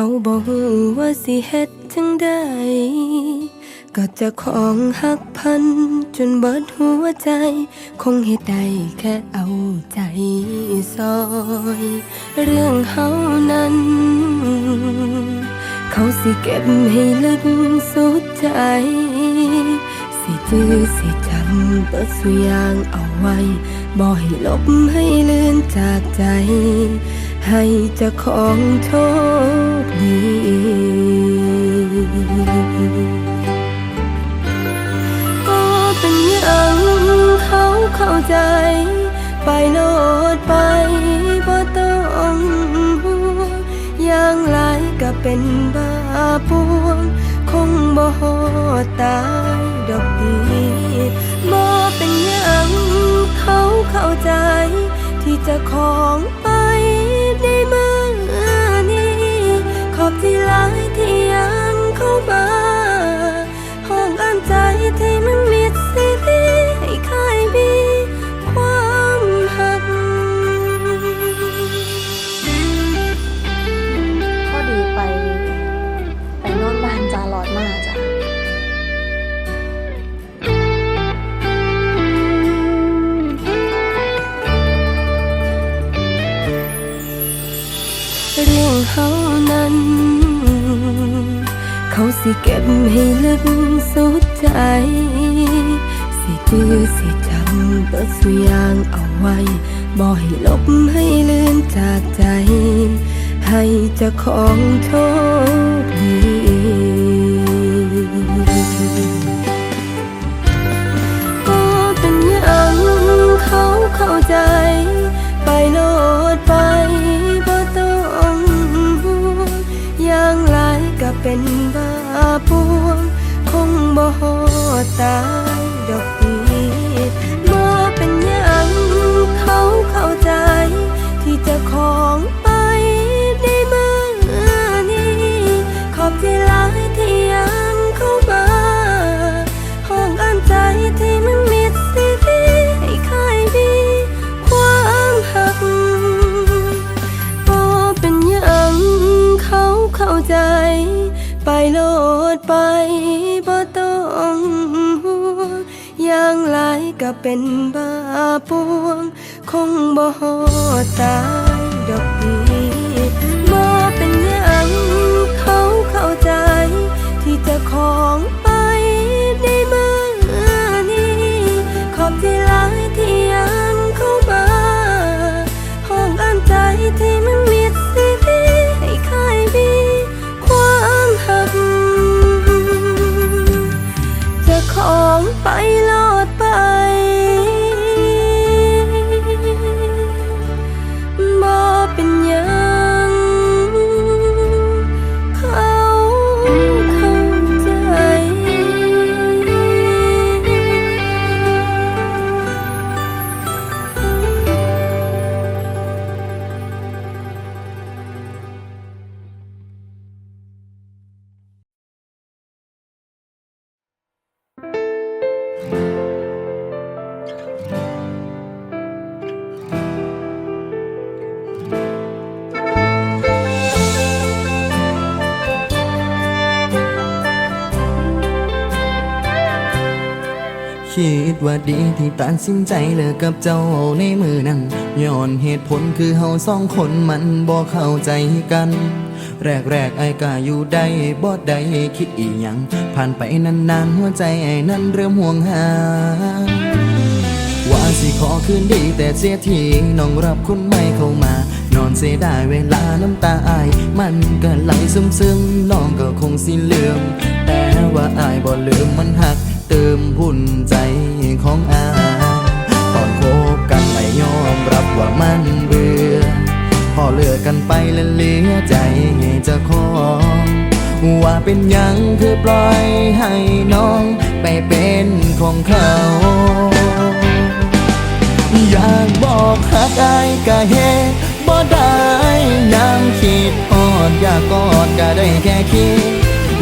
เขาบอกว่าสิเฮ็ดจังได้ก็จะของหักพัน จนเบิดหัวใจ คงเหตุใดแค่เอาใจซอย เรื่องเฮานั้น เขาสิเก็บให้ลึกสุดใจ สิจื้อสิจำเปิดสุยางเอาไว้ บ่ให้ลบให้เลือนจากใจ ให้เจ้าของโชคดีก็เป็นอย่างเขาเข้าใจ ไปโลดไปบ่ต้องห่วงอย่างไรก็เป็นบาปวง คงบ่ฮอดตายดอกดีบ่เป็นอย่างเขาเข้าใจ ที่จะของไป ในเมื่อนี้ ขอบที่หลายที่ยังเข้ามาห้องอ่านใจที่มัน สิจื้อสิจำเปิดสุยางเอาไว้บ่ให้ลบให้ลือนจากใจ ให้เจ้าของโชคดีก็เป็นอย่างเขาเข้าใจ ไปโลดไปบ่ต้องห่วงอย่างไรก็เป็นบาปวงคงบ่ฮอ ตายดอกดีบ่เป็นย่างเขาเข้าใจ ที่จะของไปในเมื่อนี้ ขอบที่หลายที่ยังเข้ามาห้องอ่านใจที่มันมิดซีรีให้ใครมีความหักบ่เป็นย่างเขาเข้าใจ ไปโลดไปบ่ต้ องห่วงอย่างไรก็เป็นบ้าปวง คงบ่หอตายดอกดีบ่เป็นอย่างเขาเข้าใจที่จะของ ว่าดีที่ตัดสินใจเลิกกับเจ้าในมือนั้นย้อนเหตุผลคือเฮาสองคนมันบ่เข้าใจกัน แรกแรกไอ้ก็อยู่ได้บ่ได้คิดอีหยัง ผ่านไปนานๆหัวใจไอ้นั้นเริ่มห่วงหาว่าสิขอคืนดีแต่เสียทีน้องรับคนใหม่เข้ามา นอนเสียดายเวลาน้ำตาอาย มันก็ไหลซึมซึมน้องก็คงสิลืมแต่ว่าอายบ่ลืมมันหัก เติมหุ่นใจของอา ตอนคบกันไม่ยอมรับว่ามันเบื่อ พอเลือกกันไปแล้วเหลือใจจะของว่าเป็นยังคือปล่อยให้น้องไปเป็นของเขาอยากบอกหักอายก็เฮ็ดบ่ได้ยังคิดอดอยากกอดก็ได้แค่คิด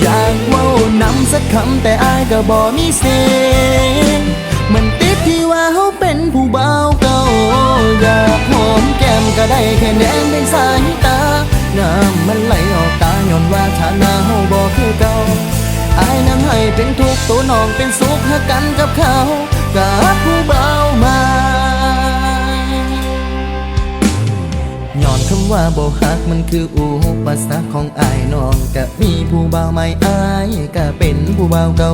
อยากเว้าน สักคำแต่อายก็บ่มีเสียงมันติดที่ว่าเขาเป็นผู้เบาเก่าอยากหอมแก้มก็ได้แค่แนมเป็นสายตา น้ำมันไหลออกตาย้อนว่าฐานะเฮาบ่คือเก่าอายนั้นให้เป็นทุกตัวน้องเป็นสุขหักกันกับเขากับผู้เบามา ว่าบ่ฮักมันคืออุปสรรคของอายน้องกะมีผู้บ่าวใหม่อายก็เป็นผู้บ่าวเก่า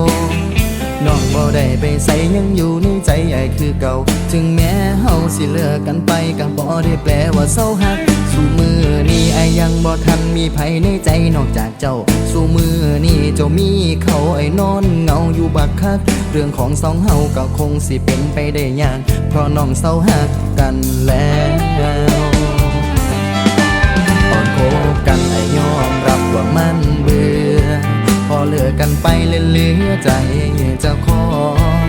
น้องบ่ได้ไปใส่ยังอยู่ในใจใหญ่คือเก่า ถึงแม้เฮาสิเลิกกันไปก็บ่ได้แปลว่าเศร้าหัก สู่มือนี้ไอยังบ่ทันมีไผในใจนอกจากเจ้า สู่มือนี้เจ้ามีเขาไอ้นอนเงาอยู่บักคัก เรื่องของสองเฮาก็คงสิเป็นไปได้ยาก เพราะน้องเศร้าหักกันแล้ว ยอมรับว่ามันเบื่อ พอเลิกกันไปเลยเหลือใจเจ้าของ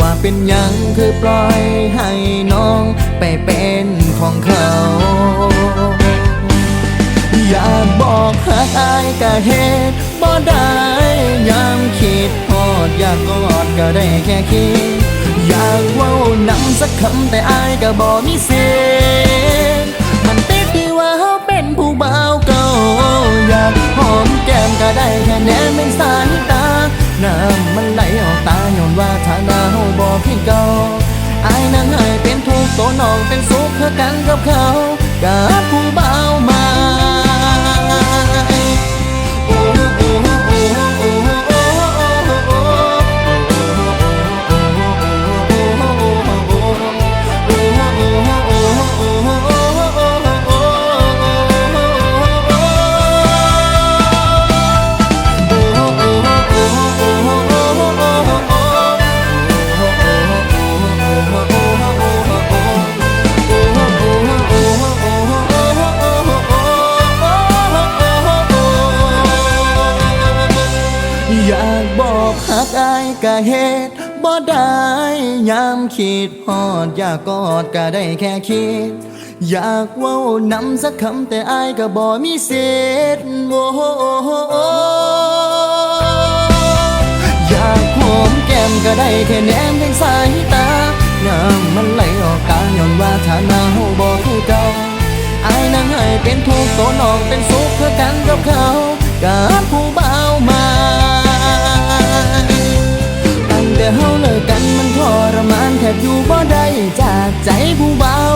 ว่าเป็นยังคือปล่อยให้น้องไปเป็นของเขา อยากบอกหักอายก็เหตุบ่ได้ยามคิดฮอดอยากกอดก็ได้แค่คิด อยากเว้านำสักคำแต่อายก็บ่มีเสีย ก็ได้แค่แนมเป็นสายตา น้ำมันไหลออกตาย้อนว่าฐานะเฮาบ่คือเก่าอายนั้นให้เป็นทุกข์ตัวน้องเป็นสุขเพื่อกันกับเขา กับผู้เบ่ามา เหตุบ่ได้ยามคิดฮอดอยากกอดก็ได้แค่คิด อยากเว้านำสักคำแต่อายก็บ่มีสิทธิ์โอ้โอ้อยากหอมแก้มก็ได้แค่แนมเพียงสายตาน้ำมันไหลออกตาย้อนว่าฐานะเฮาบ่คือเก่าอายนั่งให้เป็นทุกข์ตัวน้องเป็นสุขเพื่อกันกับเขากับผู้บ่า เฮาเลิกกันมันทรมานแทบอยู่บ่ได้จากใจผู้บ่าวเบา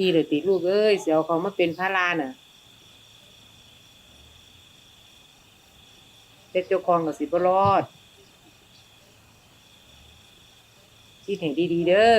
ดีเลยติลูกเอ้ยเสียวเขามาเป็นพระลาน่ะเด็กเจ้าของก็สิบรอดคิดเห้ดีๆเด้อ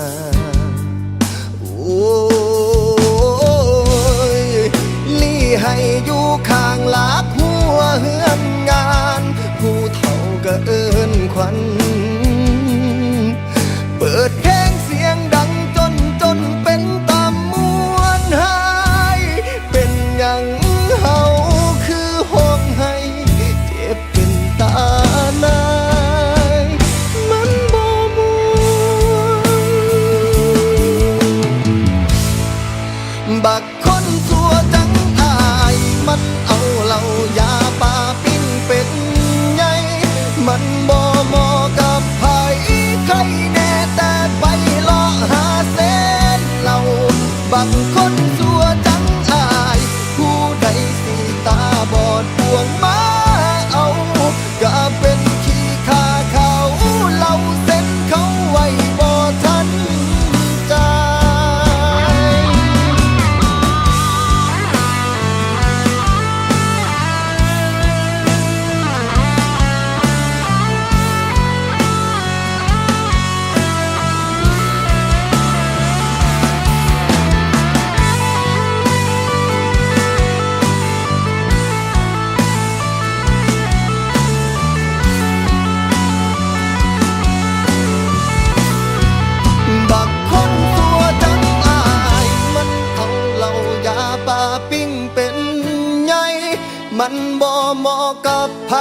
ลี่ให้อยู่ข้างลาบหัวเฮือนงาน ผู้เท่าก็เอิ้นควัน เปิด มันบ่เหมาะกับไผ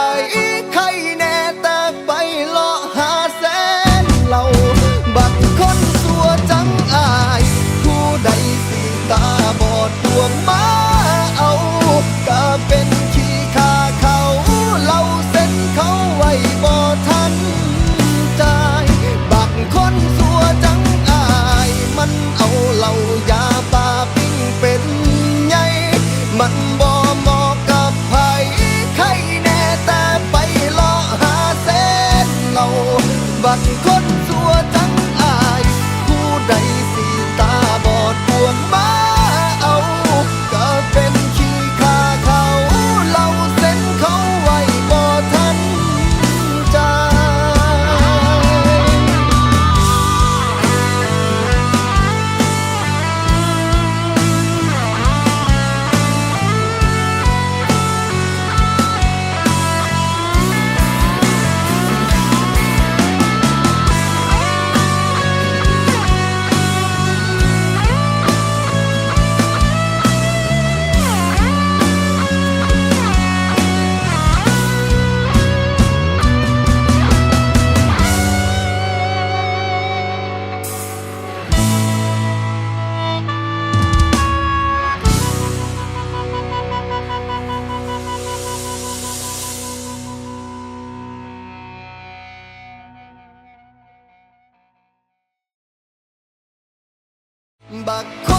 fucking close. back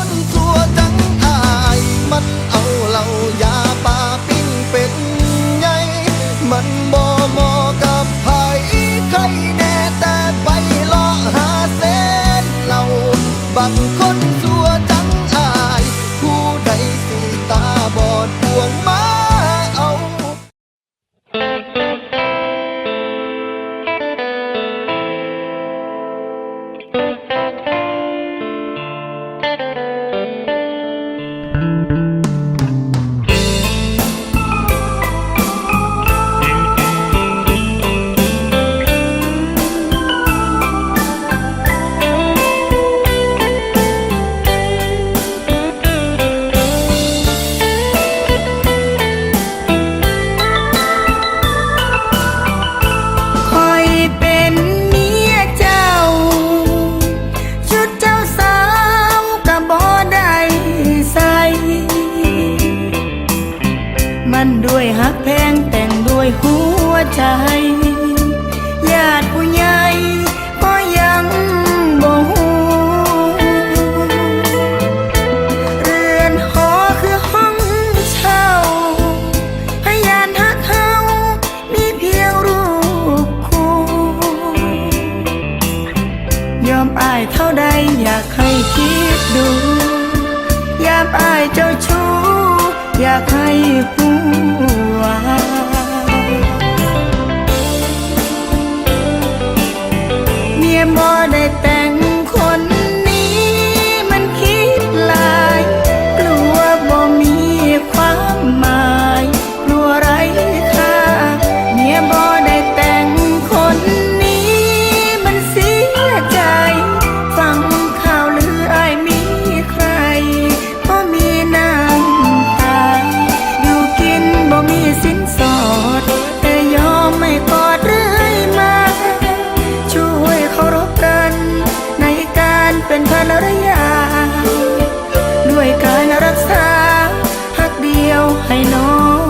ให้น้อง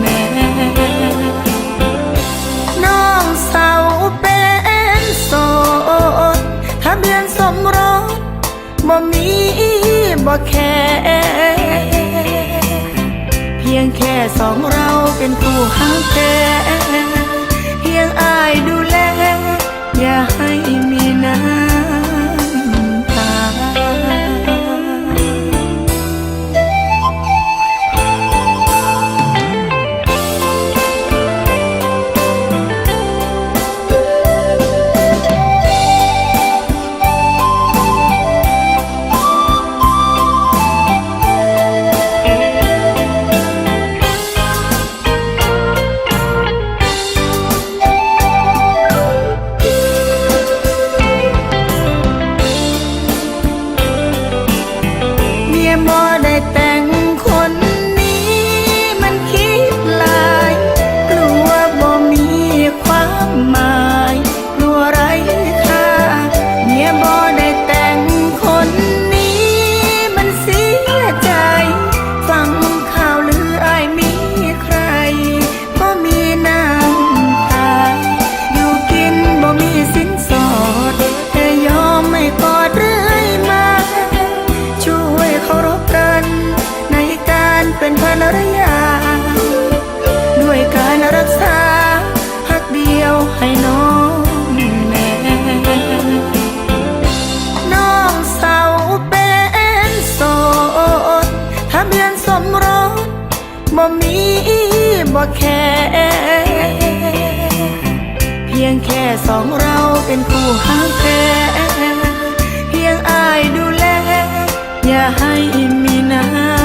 แม่น้องสาวเป็นโสดทะเบียนสมรสบ่มีบ่แค่เพียงแค่สองเราเป็นคู่หังแท้ รักบ่มีบ่แค่เพียงแค่สองเราเป็นคู่ห้างแท้เพียงอายดูแล อย่าให้มีน้ำ